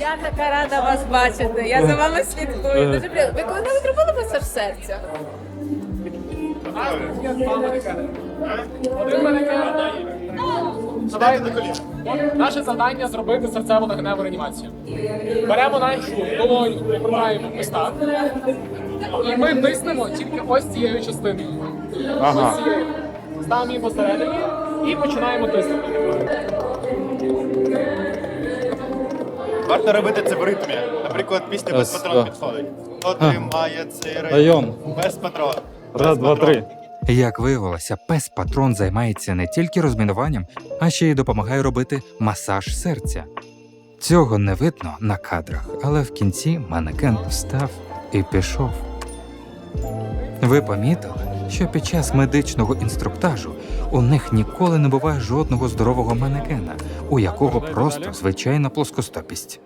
Я така рада вас бачити. Я за вами слідкую. Дуже приємно. Ви коли-небудь робили масаж серця? Один манекен. Наше завдання зробити серцево-легеневу реанімацію. Беремо нашу долоню, ось так. І ми тиснемо тільки ось цією частиною. Ось цією. Ставимо її посередині і починаємо тиснути. Варто робити це в ритмі. Наприклад, пісня без Раз, патрон два. підходить. Хто тримає цей? Район. Без патрон. Раз, два, три. Як виявилося, пес патрон займається не тільки розмінуванням, а ще й допомагає робити масаж серця. Цього не видно на кадрах, але в кінці манекен встав і пішов. Ви помітили, що під час медичного інструктажу у них ніколи не буває жодного здорового манекена, у якого просто звичайна плоскостопість.